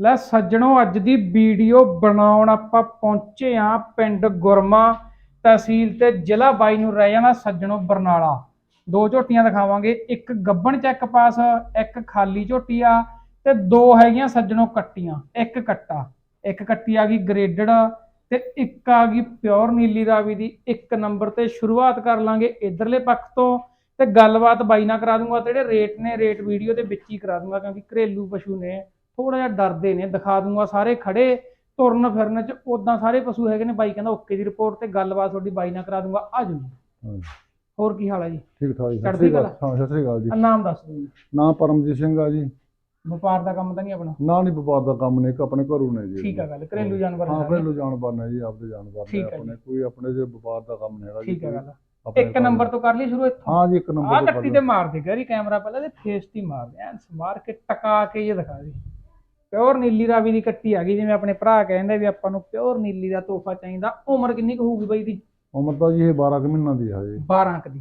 ਲੈ ਸੱਜਣੋ, ਅੱਜ ਦੀ ਵੀਡੀਓ ਬਣਾਉਣ ਆਪਾਂ ਪਹੁੰਚੇ ਆ ਪਿੰਡ ਗੁਰਮਾ ਤਹਿਸੀਲ ਤੇ ਜ਼ਿਲ੍ਹਾ ਬਾਈ ਨੂੰ ਰਹਿ ਜਾਣਾ ਸੱਜਣੋ ਬਰਨਾਲਾ। ਦੋ ਝੋਟੀਆਂ ਦਿਖਾਵਾਂਗੇ, ਇੱਕ ਗੱਬਣ ਚੈੱਕ ਪਾਸ, ਇੱਕ ਖਾਲੀ ਝੋਟੀ ਆ ਤੇ ਦੋ ਹੈਗੀਆਂ ਸੱਜਣੋ ਕੱਟੀਆਂ, ਇੱਕ ਕੱਟਾ। ਇੱਕ ਕੱਟੀ ਆ ਗਈ ਗ੍ਰੇਡਡ ਤੇ ਇੱਕ ਆ ਗਈ ਪਿਓਰ ਨੀਲੀ ਰਾਵੀ ਦੀ। ਇੱਕ ਨੰਬਰ ਤੇ ਸ਼ੁਰੂਆਤ ਕਰ ਲਾਂਗੇ ਇਧਰਲੇ ਪੱਖ ਤੋਂ ਤੇ ਗੱਲਬਾਤ ਬਾਈ ਨਾਲ ਕਰਾ ਦੂੰਗਾ, ਤੇ ਜਿਹੜੇ ਰੇਟ ਨੇ, ਰੇਟ ਵੀਡੀਓ ਦੇ ਵਿੱਚ ਹੀ ਕਰਾ ਦੂੰਗਾ, ਕਿਉਂਕਿ ਘਰੇਲੂ ਪਸ਼ੂ ਨੇ। ਥੋੜਾ ਜਿਹਾ ਡਰਦੇ ਨੇ ਦਿਖਾ ਦੂੰਗਾ ਸਾਰੇ ਖੜੇ ਤੁਰਨ ਫਿਰਨ ਚ ਉਦਾਂ ਸਾਰੇ ਪਸ਼ੂ ਹੈਗੇ ਨੇ ਬਾਈ ਕਹਿੰਦਾ ਓਕੇ ਦੀ ਰਿਪੋਰਟ ਤੇ ਗੱਲਬਾਤ ਤੁਹਾਡੀ ਬਾਈ ਨਾਲ ਕਰਾ ਦੂੰਗਾ ਆ ਜਾਓ ਹੋਰ ਕੀ ਹਾਲ ਹੈ ਜੀ? ਠੀਕ ਠਾਕ ਜੀ ਸਤਿ ਚੜ੍ਹਦੀ ਸ਼੍ਰੀ ਅਕਾਲ। ਕਲਾ। ਹਾਂ ਸਤਿ ਸ਼੍ਰੀ ਅਕਾਲ ਜੀ। ਆ ਨਾਮ ਦੱਸ ਦਿਓ ਜੀ। ਨਾਮ ਪਰਮਜੀਤ ਸਿੰਘ ਆ ਜੀ। ਵਪਾਰ ਦਾ ਕੰਮ ਤਾਂ ਨਹੀਂ ਆਪਣਾ? ਨਾ ਨਹੀਂ ਵਪਾਰ ਦਾ ਕੰਮ ਨੇ ਇੱਕ ਆਪਣੇ ਘਰੋਂ ਨੇ ਜੀ। ਠੀਕ ਆ ਗੱਲ ਘਰੇਲੂ ਜਾਨਵਰ ਹਾਂ ਘਰੇਲੂ ਜਾਨਵਰ ਨੇ ਜੀ ਆਪਦੇ ਜਾਨਵਰ ਨੇ ਆ ਆਪਣੇ ਕੋਈ ਆਪਣੇ ਜੇ ਵਪਾਰ ਦਾ ਕੰਮ ਨਹੀਂ ਹੈਗਾ ਜੀ ਠੀਕ ਆ। ਗੱਲ ਇੱਕ ਨੰਬਰ ਤੋਂ ਕਰ ਲਈ ਸ਼ੁਰੂ ਇੱਥੋਂ? ਹਾਂ ਜੀ ਇੱਕ ਆ ਨੰਬਰ ਤੋਂ ਕੱਟੀ ਤੇ ਮਾਰ ਦੇ ਗਰੀ ਕੈਮਰਾ ਪਹਿਲਾਂ ਤੇ ਫੇਸ ਤੇ ਹੀ ਮਾਰ ਦੇ ਐਨ ਸਮਾਰ ਕੇ ਟਕਾ ਕੇ ਇਹ ਦਿਖਾ ਦੇ। ਪਿਓਰ ਨੀਲੀ ਰਾਵੀ ਦੀ ਕੱਟੀ ਆ ਗਈ ਜਿਵੇਂ ਆਪਣੇ ਭਰਾ ਕਹਿੰਦੇ ਵੀ ਆਪਾਂ ਨੂੰ ਪਿਓਰ ਨੀਲੀ ਦਾ ਤੋਹਫਾ ਚਾਹੀਦਾ ਉਮਰ ਕਿੰਨੀ ਕੁ ਹੋਊਗੀ ਬਾਈ ਦੀ? ਉਮਰ ਤਾਂ ਜੀ ਇਹ 12 ਕੁ ਮਹੀਨਾ ਦੀ ਹੈ ਜੀ 12 ਕ ਦੀ।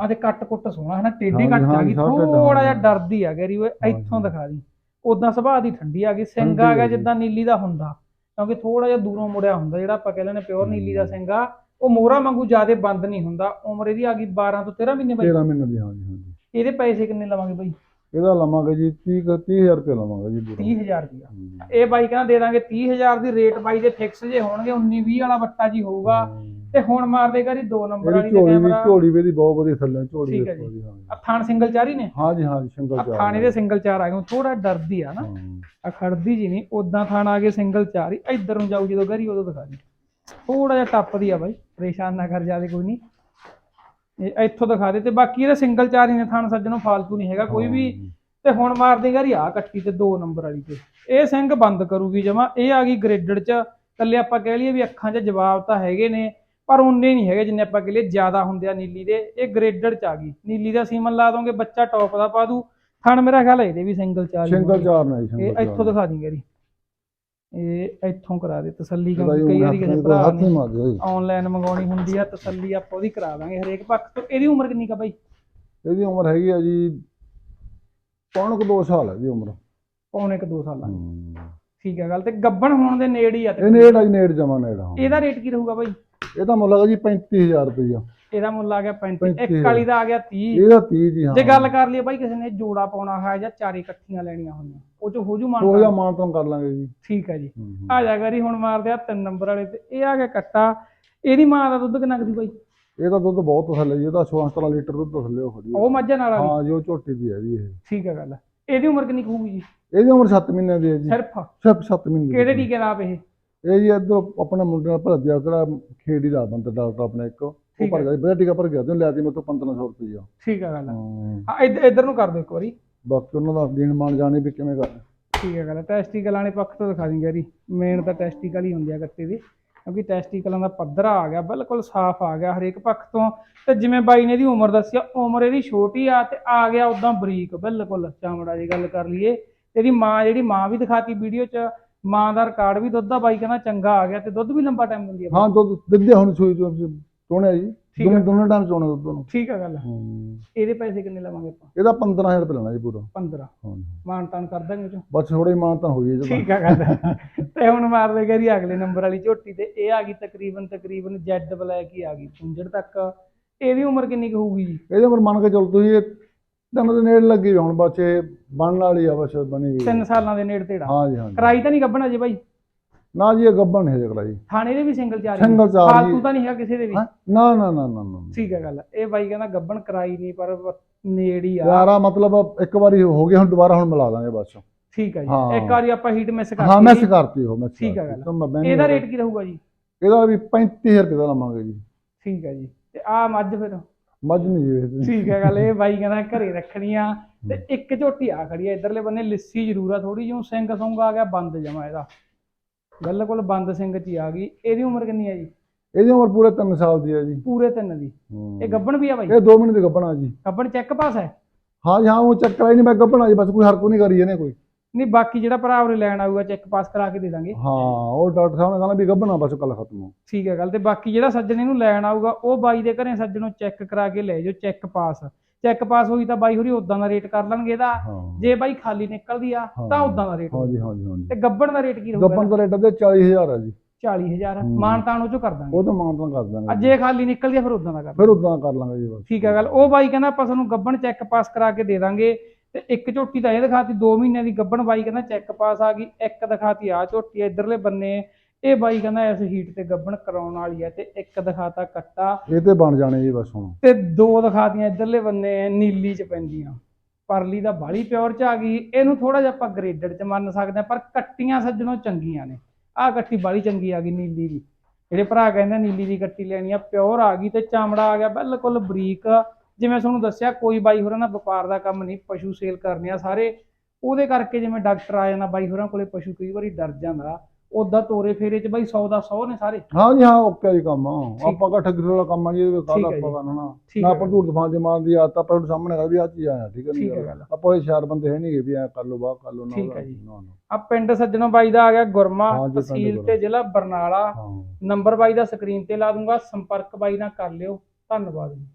ਆ ਤੇ ਕੱਟ ਕੁੱਟ ਸੋਹਣਾ ਹੈ ਨਾ ਟੇਢੀ ਹਾਂਜੀ, ਕੱਟ ਆ ਹਾਂਜੀ, ਗਈ ਥੋੜਾ ਜਿਹਾ ਹਾਂਜੀ। ਡਰਦੀ ਆ ਗਰੀ ਓਏ ਇੱਥੋਂ ਹਾਂਜੀ। ਦਿਖਾ ਦੀ। ਉਦਾਂ ਸੁਭਾਅ ਦੀ ਠੰਡੀ ਆ ਗਈ ਸਿੰਘ ਆ ਗਿਆ। ਜਿੱਦਾਂ ਨੀਲੀ ਦਾ ਹੁੰਦਾ ਕਿਉਂਕਿ ਥੋੜਾ ਜਿਹਾ ਦੂਰੋਂ ਮੁੜਿਆ ਹੁੰਦਾ ਜਿਹੜਾ ਆਪਾਂ ਕਹਿੰਦੇ ਨੇ ਪਿਓਰ ਨੀਲੀ ਦਾ ਸਿੰਘ ਆ ਉਹ ਮੋਹਰਾ ਵਾਂਗੂ ਜਿਆਦੇ ਬੰਦ ਨਹੀਂ ਹੁੰਦਾ ਉਮਰ ਇਹਦੀ ਆ ਗਈ 12 ਤੋਂ 13 ਮਹੀਨੇ ਬਾਈ। 13 ਮਹੀਨੇ ਦੀ ਹਾਂ ਜੀ ਹਾਂ ਜੀ ਇਹਦੇ ਪੈਸੇ ਕਿੰਨੇ ਲਵਾਂਗੇ ਬਾਈ? ਇਹਦਾ ਲਵਾਂਗੇ ਜੀ 30 ਕੁ- 30000 ਰੁਪਏ ਲਵਾਂਗੇ ਜੀ ਪੂਰਾ। 30000 ਰੁਪਇਆ। ਹੂੰ। ਇਹ ਬਾਈ ਕਹਿੰਦਾ ਦੇ ਦਾਂਗੇ 30000 ਦੀ ਰੇਟ ਬਾਈ ਦੇ ਫਿਕਸ ਜੇ ਹੋਣਗੇ 19 20 ਵਾਲਾ ਬੱਟਾ ਜੀ ਹੋਊਗਾ। ਤੇ ਹੁਣ ਮਾਰ ਦੇਗਾ ਜੀ ਦੋ ਨੰਬਰ ਵਾਲੀ ਵੀ ਕੈਮਰਾ ਝੋਲੀ ਵੀ ਇਹਦੀ ਬਹੁਤ ਵਧੀਆ ਥੱਲੇ ਝੋਲੀ ਦੇਖੋ ਜੀ। ਹਾਂ ਜੀ। ਆ ਥਾਣ ਸਿੰਗਲ ਚਾਰ ਹੀ ਨੇ? ਹਾਂ ਜੀ ਹਾਂ ਜੀ ਸਿੰਗਲ ਆ ਚਾਰ ਥਾਣੇ ਦੇ ਸਿੰਗਲ ਚਾਰ ਆ ਗਏ। ਥੋੜਾ ਡਰਦੀ ਆ ਨਾ। ਖੜਦੀ ਜੀ ਨਹੀਂ। ਉਦਾਂ ਥਾਣ ਆ ਗਏ ਸਿੰਗਲ ਚਾਰ ਹੀ। ਇੱਧਰ ਨੂੰ ਜਾਊ ਜਦੋਂ ਗਰੀ ਉਦੋਂ ਦਿਖਾ ਦੇ ਥੋੜਾ ਜਿਹਾ ਟੱਪਦੀ ਆ ਬਾਈ। ਪਰੇਸ਼ਾਨ ਨਾ ਕਰ ਜਾਦੇ ਕੋਈ ਨਹੀਂ। ਇਹ ਇੱਥੋਂ ਦਿਖਾ ਦੇ ਤੇ ਬਾਕੀ ਇਹਦੇ ਸਿੰਗਲ ਚਾਰ ਹੀ ਨੇ ਥਾਣ ਸੱਜਣੋਂ ਫਾਲਤੂ ਨਹੀਂ ਹੈਗਾ ਕੋਈ ਵੀ ਤੇ ਹੁਣ ਮਾਰ ਦੇ ਗਰੀ ਆ ਕੱਟੀ ਤੇ ਦੋ ਨੰਬਰ ਵਾਲੀ ਤੇ। ਇਹ ਸਿੰਘ ਬੰਦ ਕਰੂਗੀ ਜਮਾ ਇਹ ਆ ਗਈ ਗ੍ਰੇਡਡ ਚ। ਕੱਲੇ ਆਪਾਂ ਕਹਿ ਲਈਏ ਵੀ ਅੱਖਾਂ 'ਚ ਜਵਾਬ ਤਾਂ ਹੈਗੇ ਨੇ ਪਰ ਉਨੇ ਨਹੀਂ ਹੈਗੇ ਜਿੰਨੇ ਆਪਾਂ ਕਹਿ ਲਈਏ ਜ਼ਿਆਦਾ ਹੁੰਦੇ ਆ ਨੀਲੀ ਦੇ। ਇਹ ਗ੍ਰੇਡਡ ਚ ਆ ਗਈ। ਨੀਲੀ ਦਾ ਸੀਮਨ ਲਾ ਦੋਗੇ ਬੱਚਾ ਟੌਪ ਦਾ ਪਾ ਦੂ। ਥਣ ਮੇਰਾ ਖਿਆਲ ਹੈ ਇਹਦੇ ਵੀ ਸਿੰਗਲ ਚਾਰ ਸਿੰਗਲ। ਚਾਰ ਨੇ ਜੀ ਇਹ ਇੱਥੋਂ ਦਿਖਾ ਦੀ ਗਰੀ ਇਹ ਇੱਥੋਂ ਕਰਾ ਦੇ ਤਸੱਲੀ ਇਹਦਾ ਕਿਉਂਕਿ ਕਈ ਵਾਰੀ ਕਿਸੇ ਭਰਾ ਨੇ ਆਨਲਾਈਨ ਮੰਗਾਉਣੀ ਹੁੰਦੀ ਆ ਤਸੱਲੀ ਆਪਾਂ ਉਹਦੀ ਕਰਾ ਦਾਂਗੇ ਹਰੇਕ ਪੱਖ ਤੋਂ। ਇਹਦੀ ਉਮਰ ਕਿੰਨੀ ਕਾ ਬਾਈ? ਇਹਦੀ ਉਮਰ ਹੈਗੀ ਆ ਜੀ ਪੌਣ ਕੁ 2 ਸਾਲ ਹੈ ਦੀ ਉਮਰ। ਪੌਣੇ ਕ 2 ਸਾਲਾਂ ਦੀ। ਠੀਕ ਹੈ ਗੱਲ ਤੇ ਗੱਬਣ ਹੋਣ ਦੇ ਨੇੜੇ ਹੀ ਆ ਤੇ ਇਹ ਨੇੜ ਆ ਜੀ ਨੇੜ ਜਮਾ ਨੇੜ ਹਾਂ ਇਹਦਾ ਰੇਟ ਕੀ ਰਹੂਗਾ ਬਾਈ? ਇਹਦਾ ਮੁੱਲ ਹੈਗਾ ਜੀ 35000 ਰੁਪਇਆ ਇਹਦਾ ਮੁੱਲ ਆ ਗਿਆ 35 ਇੱਕ 35 ਵਾਲੀ ਦਾ ਆ ਗਿਆ 30 ਇਹਦਾ 30 ਜੀ ਹਾਂ ਜੇ ਗੱਲ ਕਰ ਲਈਏ ਬਾਈ ਕਿਸੇ ਨੇ ਜੋੜਾ ਪਾਉਣਾ ਹੈ ਜਾਂ ਚਾਰੇ ਇਕੱਠੀਆਂ ਲੈਣੀਆਂ ਹੋਈਆਂ ਉਹ ਚ ਹੋ ਜੂ ਦੋ ਜਾਂ ਮਾਨ ਮਾਨ ਤੋਂ ਕਰ ਲਾਂਗੇ ਜੀ। ਠੀਕ ਹੈ ਜੀ। ਹੂੰ, ਹੂੰ। ਆ ਜਾ ਕਰੀ ਹੁਣ ਮਾਰਦੇ ਆ ਤਿੰਨ ਨੰਬਰ ਵਾਲੇ ਤੇ। ਇਹ ਆ ਗਿਆ ਕੱਟਾ। ਇਹਦੀ ਮਾਂ ਦਾ ਦੁੱਧ ਕਿੰਨਾ ਕੁ ਸੀ ਬਾਈ? ਇਹਦਾ ਦੁੱਧ ਬਹੁਤ ਥੱਲੇ ਜੀ ਇਹਦਾ 16 17 ਲੀਟਰ ਦੁੱਧ ਥੱਲੇ ਉਹ ਖੜੀ ਆ। ਉਹ ਮੱਝਾਂ ਨਾਲ ਵਾਲੀ? ਹਾਂ ਜੋ ਝੋਟੀ ਦੀ ਹੈ ਜੀ ਇਹ। ਠੀਕ ਹੈ ਗੱਲ। ਇਹਦੀ ਉਮਰ ਕਿੰਨੀ ਹੋਊਗੀ ਜੀ? ਇਹਦੀ ਉਮਰ 7 ਮਹੀਨੇ ਦੀ ਹੈ ਜੀ। ਸਿਰਫ? ਸਿਰਫ 7 ਮਹੀਨੇ ਦੀ ਕਿਹੜੇ ਟੀਕੇ ਨਾਲ ਇਹ? ਇਹ ਜੀ ਇਧਰ ਆਪਣੇ ਮੁੰਡੇ ਨਾਲ ਭਰ ਦਿਆ ਕਿਹੜਾ ਖੇੜੀ ਦਾ ਬੰਦਾ ਡਾਕਟਰ ਆਪਣੇ ਇੱਕ। ਉਹ ਠੀਕ ਭਰ ਗਿਆ ਬੜਾ ਟੀਕਾ ਭਰ ਗਿਆ ਤੇ ਲੈ ਦੀ ਮੇਰੇ ਤੋਂ 1500 ਰੁਪਇਆ ਠੀਕ ਹੈ ਗੱਲ ਹਾਂ। ਹਾਂ। ਇੱਧ- ਇੱਧਰ ਨੂੰ ਕਰ ਦਿਓ ਇੱਕ ਵਾਰੀ। ਬਾਕੀ ਉਹਨਾਂ ਦਾ ਦੀਨ ਮਾਨ ਜਾਣੇ ਵੀ ਕਿਵੇਂ ਕਰ। ਠੀਕ ਹੈ ਗੱਲ ਟੈਸਟੀਕਲ ਵਾਲੇ ਪੱਖ ਤੋਂ ਦਿਖਾ ਦਿੰਗੇ ਯਾਰੀ ਮੇਨ ਤਾਂ ਟੈਸਟੀਕਲ ਹੀ ਹੁੰਦੀ ਆ ਗੱਤੇ ਦੀ ਕਿਉਂਕਿ ਟੈਸਟੀਕਲਾਂ ਦਾ ਪੱਧਰਾ ਆ ਗਿਆ ਬਿਲਕੁਲ ਸਾਫ਼ ਆ ਗਿਆ ਹਰੇਕ ਪੱਖ ਤੋਂ। ਤੇ ਜਿਵੇਂ ਬਾਈ ਨੇ ਇਹਦੀ ਉਮਰ ਦੱਸੀ ਆ ਉਮਰ ਇਹਦੀ ਛੋਟੀ ਆ ਤੇ ਆ ਗਿਆ ਉਦਾਂ ਬਰੀਕ ਬਿਲਕੁਲ। ਚਮੜਾ ਦੀ ਗੱਲ ਕਰ ਲਈਏ। ਇਹਦੀ ਮਾਂ ਜਿਹੜੀ ਮਾਂ ਵੀ ਦਿਖਾਤੀ ਵੀਡੀਓ 'ਚ ਮਾਂ ਦਾ ਰਿਕਾਰਡ ਵੀ ਦੁੱਧ ਦਾ ਬਾਈ ਕਹਿੰਦਾ ਚੰਗਾ ਆ ਗਿਆ ਤੇ ਦੁੱਧ ਵੀ ਲੰਬਾ ਟਾਈਮ ਦਿੰਦੀ ਆ ਹਾਂ ਦੁੱਧ ਦਿੰਦੇ ਹੁਣ ਸੂਈ ਤੋਂ। ਚੋਣਿਆ ਜੀ। ਠੀਕ ਹੈ। ਦੋਨੋਂ ਦੋਨੋਂ ਟਾਈਮ ਚੋਣਾ ਦੁੱਧ ਨੂੰ। ਠੀਕ ਆ ਗੱਲ ਹੂੰ। ਇਹਦੇ ਪੈਸੇ ਕਿੰਨੇ ਲਵਾਂਗੇ ਆਪਾਂ? ਇਹਦਾ 15000 ਰੁਪਏ ਲੈਣਾ ਜੀ ਪੂਰਾ। 15 ਹਾਂ ਮਾਨ ਤਾਨ ਕਰ ਦਾਂਗੇ 'ਚੋਂ। ਬਸ ਥੋੜੀ ਮਾਨ ਤਾਂ ਹੋਈ ਹੈ ਜੀ। ਠੀਕ ਆ ਗੱਲ ਤੇ ਹੁਣ ਮਾਰਦੇ ਗਰੀ ਅਗਲੇ ਨੰਬਰ ਵਾਲੀ ਝੋਟੀ ਤੇ ਇਹ ਆ ਗਈ ਤਕਰੀਬਨ ਤਕਰੀਬਨ ਜੈਡ ਬਲੈਕ ਹੀ ਆ ਗਈ ਪੁੰਜੜ ਤੱਕ। ਇਹਦੀ ਉਮਰ ਕਿੰਨੀ ਕੁ ਹੋਊਗੀ ਜੀ? ਇਹਦੇ ਉਮਰ ਮੰਨ ਕੇ ਚੱਲ ਤੁਸੀਂ ਇਹ ਦਿਨ ਦੇ ਨੇੜੇ ਲੱਗੀ ਹੁਣ ਬਸ ਇਹ ਬਣਨ ਵਾਲੀ ਆ ਬਸ ਬਣੀ ਗਈ 3 ਸਾਲਾਂ ਦੇ ਨੇੜੇ ਤੇੜਾ। ਹਾਂ ਜੀ ਹਾਂ ਜੀ। ਕਰਾਈ ਤਾਂ ਨਹੀਂ ਗੱਬਣਾ ਜੀ ਬਾਈ? ਨਾ ਜੀ ਇਹ ਗੱਬਣ ਨਹੀਂ ਜਗੜਾ ਜੀ। ਥਾਣੇ ਦੇ ਵੀ ਸਿੰਗਲ ਚਾਰ Single ਚਾਰ ਜੀ। ਫਾਲਤੂ ਤਾਂ ਨਹੀਂ ਹੈ ਕਿਸੇ ਦੇ ਵੀ। ਹਾਂ? ਨਾ ਨਾ ਨਾ ਨਾ ਨਾ ਠੀਕ ਹੈ ਗੱਲ। ਇਹ ਬਾਈ ਕਹਿੰਦਾ ਗੱਬਣ ਕਰਾਈ ਨਹੀਂ ਪਰ ਨੇੜ ਹੀ ਆ। ਯਾਰਾ ਮਤਲਬ ਇੱਕ ਵਾਰੀ ਹੋ ਗਿਆ ਹੁਣ ਦੁਬਾਰਾ ਹੁਣ ਮਿਲਾ ਦਾਂਗੇ ਬਸ ਠੀਕ ਹੈ ਜੀ। ਹਾਂ। ਇੱਕ ਵਾਰੀ ਆਪਾਂ ਹੀਟ ਮਿਸ ਕਰ ਹਾਂ ਮੈਸ ਕਰਤੀ ਹੋ ਮੈਸ ਠੀਕ ਆ ਗੱਲ। ਮੈਂ ਇਹਦਾ ਰੇਟ ਕੀ ਰਹੂਗਾ ਜੀ? ਇਹਦਾ ਵੀ 35000 ਰੁਪਏ ਦਾ ਲਵਾਂਗੇ ਜੀ। ਠੀਕ ਹੈ ਜੀ। ਤੇ ਆ ਮੱਝ ਫਿਰ। ਮੱਝ ਨਹੀਂ ਜੀ। ਠੀਕ ਹੈ ਗੱਲ। ਇਹ ਬਾਈ ਕਹਿੰਦਾ ਘਰੇ ਰੱਖਣੀ ਆ ਤੇ ਇੱਕ ਝੋਟੀ ਆ ਖੜੀ ਆ ਇਧਰਲੇ ਬੰਨੇ ਲਿੱਸੀ ਜ਼ਰੂਰ ਆ ਥੋੜੀ ਜਿਹੀ ਸਿੰਘ ਸੁੰਗ ਆ ਗਿਆ ਬੰਦ ਜਮਾ ਇਹਦਾ। ਬਿਲਕੁਲ ਬੰਦ ਸਿੰਘ ਚ ਹੀ ਆ ਗਈ। ਇਹਦੀ ਉਮਰ ਕਿੰਨੀ ਆ ਜੀ? ਇਹਦੀ ਉਮਰ ਪੂਰੇ 3 ਸਾਲ ਦੀ ਹੈ ਜੀ। ਪੂਰੇ ਤਿੰਨ ਦੀ। ਇਹ ਗੱਬਣ ਵੀ ਆ ਬਾਈ? ਇਹ 2 ਮਹੀਨੇ ਦੀ ਗੱਭਣਾ ਜੀ। ਗੱਬਣ ਚੈੱਕ ਪਾਸ ਹੈ? ਹਾਂ ਜੀ ਹਾਂ ਉਹ ਚੱਕ ਕਰਾਈ ਨਹੀਂ ਮੈਂ ਗੱਭਣਾ ਜੀ ਬਸ ਕੋਈ ਹਰਕਤ ਨਹੀਂ ਕਰੀ ਇਹਨੇ ਕੋਈ। ਨਹੀਂ ਬਾਕੀ ਜਿਹੜਾ ਭਰਾ ਉਰੇ ਲੈਣ ਆਊਗਾ ਚੈੱਕ ਪਾਸ ਕਰਾ ਕੇ ਦੇ ਦਾਂਗੇ। ਹਾਂ ਉਹ ਡਾਕਟਰ ਸਾਹਿਬ ਨੇ ਕਹਿੰਦਾ ਵੀ ਗੱਭਣਾ ਬਸ ਕੱਲ ਖਤਮ ਹੋ। ਠੀਕ ਹੈ ਗੱਲ ਤੇ ਬਾਕੀ ਜਿਹੜਾ ਸੱਜਣ ਇਹਨੂੰ ਲੈਣ ਆਊਗਾ ਉਹ ਬਾਈ ਦੇ ਘਰੇ ਸੱਜਣੋਂ ਚੈੱਕ ਕਰਾ ਕੇ ਲੈ ਜਾਓ ਚੈੱਕ ਪਾਸ ਚੈੱਕ ਪਾਸ ਹੋਈ ਤਾਂ ਬਾਈ ਹੋਰੀ ਉਦਾਂ ਦਾ ਰੇਟ ਕਰ ਲੈਣਗੇ ਇਹਦਾ। ਜੇ ਬਾਈ ਖਾਲੀ ਨਿਕਲਦੀ ਆ ਤਾਂ। ਉਦਾਂ ਦਾ ਰੇਟ ਹਾਂਜੀ ਹਾਂਜੀ ਹਾਂਜੀ। ਤੇ ਗੱਬਣ ਦਾ ਰੇਟ ਕੀ ਰਹੂਗਾ ਗੱਬਨ ਦਾ ਰੇਟ ਤੇ 40000 ਆ ਜੀ। 40000 ਹੂੰ। ਮਾਨਤਾਨ ਉਹ ਚੋਂ ਕਰ ਦਾਂਗੇ। ਉਹ ਤਾਂ ਮਾਨਤਾਂ ਕਰ ਦਾਂਗੇ ਜੇ। ਖਾਲੀ ਨਿਕਲਦੀ ਆ ਫਿਰ ਉਦਾਂ ਦਾ ਕਰ ਫਿਰ ਉਦਾਂ ਕਰ ਲਾਂਗੇ ਜੀ ਬਸ। ਠੀਕ ਹੈ ਗੱਲ। ਉਹ ਬਾਈ ਕਹਿੰਦਾ ਆਪਾਂ ਤੁਹਾਨੂੰ ਗੱਬਣ ਚੈੱਕ ਪਾਸ ਕਰਾ ਕੇ ਦੇ ਦਾਂਗੇ। ਤੇ ਇੱਕ ਝੋਟੀ ਤਾਂ ਇਹ ਦਿਖਾਤੀ 2 ਮਹੀਨਿਆਂ ਦੀ ਗੱਬਣ। ਬਾਈ ਕਹਿੰਦਾ ਚੈੱਕ ਪਾਸ ਆ ਗਈ ਇੱਕ ਦਿਖਾਤੀ ਆ ਝੋਟੀ ਆ, ਇੱਧਰਲੇ ਬੰਨੇ ਇਹ ਬਾਈ ਕਹਿੰਦਾ ਇਸ ਹੀਟ ਤੇ ਗੱਬਣ ਕਰਾਉਣ ਵਾਲੀ ਹੈ ਤੇ ਇੱਕ ਦਿਖਾਤਾ ਕੱਟਾ। ਇਹ ਤੇ ਬਣ ਜਾਣੇ ਜੀ ਬਸ ਹੁਣ। ਤੇ ਦੋ ਦਿਖਾਤੀਆਂ ਇੱਧਰਲੇ ਬੰਨੇ ਨੀਲੀ ਚ ਪੈਂਦੀਆਂ। ਪਰਲੀ ਦਾ ਬਾਲੀ ਪਿਓਰ ਚ ਆ ਗਈ। ਇਹਨੂੰ ਥੋੜਾ ਜਿਹਾ ਆਪਾਂ ਗ੍ਰੇਡਡ ਚ ਮੰਨ ਸਕਦੇ ਹਾਂ ਪਰ ਕੱਟੀਆਂ ਸੱਜਣੋਂ ਚੰਗੀਆਂ ਨੇ। ਆਹ ਕੱਟੀ ਬਾਲੀ ਚੰਗੀ ਆ ਗਈ ਨੀਲੀ ਦੀ। ਜਿਹੜੇ ਭਰਾ ਕਹਿੰਦੇ ਨੀਲੀ ਦੀ ਕੱਟੀ ਲੈਣੀ ਆ ਪਿਓਰ ਆ ਗਈ ਤੇ ਚਮੜਾ ਆ ਗਿਆ ਬਿਲਕੁਲ ਬਰੀਕ। ਜਿਵੇਂ ਤੁਹਾਨੂੰ ਦੱਸਿਆ ਕੋਈ ਬਾਈ ਹੋਰਾਂ ਨਾਲ ਵਪਾਰ ਦਾ ਕੰਮ ਨਹੀਂ ਪਸ਼ੂ ਸੇਲ ਕਰਨੇ ਆ ਸਾਰੇ। ਉਹਦੇ ਕਰਕੇ ਜਿਵੇਂ ਡਾਕਟਰ ਆ ਜਾਂਦਾ ਬਾਈ ਹੋਰਾਂ ਕੋਲੇ ਪਸ਼ੂ ਕਈ ਵਾਰੀ ਡਰ ਜਾਂਦਾ। ਉਦਾਂ ਤੋਰੇ ਫੇਰੇ ਚ ਬਾਈ 100 ਦਾ 100 ਨੇ ਸਾਰੇ ਹਾਂ ਜੀ ਹਾਂ ਓਕੇ ਜੀ ਕੰਮ। ਆਪਾਂ ਕਾ ਠੱਗੀ ਵਾਲਾ ਕੰਮ ਆ ਜੀ ਇਹ ਠੀਕ ਕਾਹਦਾ ਹੈ ਆਪਾਂ ਜੀ। ਕਰਨਾ ਠੀਕ ਨਾ ਹੈ ਆਪਾਂ ਝੂਠ ਦਫਾਨ ਦੇ ਮਾਰਨ ਦੀ ਆਦਤ ਆਪਾਂ ਸਾਹਮਣੇ ਕਰ ਵੀ ਆ ਚੀਜ਼ ਆਇਆ ਠੀਕ ਹੈ ਠੀਕ ਹੈ ਨਹੀਂ ਗੱਲ। ਆਪਾਂ ਇਹ ਸ਼ਾਰ ਬੰਦੇ ਹੈ ਨਹੀਂ ਵੀ ਐ ਕਰ ਲੋ ਬਾਹ ਕਰ ਲੋ ਨਾ ਠੀਕ ਹੈ ਜੀ। ਨਾ, ਨਾ। ਆ ਪਿੰਡ ਸੱਜਣੋਂ ਬਾਈ ਦਾ ਆ ਗਿਆ ਗੁਰਮਾ ਹਾਂ ਜੀ, ਪਿੰਡ ਤਹਿਸੀਲ ਗੁਰਮਾ। ਤੇ ਜ਼ਿਲ੍ਹਾ ਬਰਨਾਲਾ ਹਾਂ ਨੰਬਰ ਬਾਈ ਦਾ ਸਕਰੀਨ ਤੇ ਲਾ ਦੂੰਗਾ ਸੰਪਰਕ ਬਾਈ ਨਾਲ ਕਰ ਲਿਓ ਧੰਨਵਾਦ ਜੀ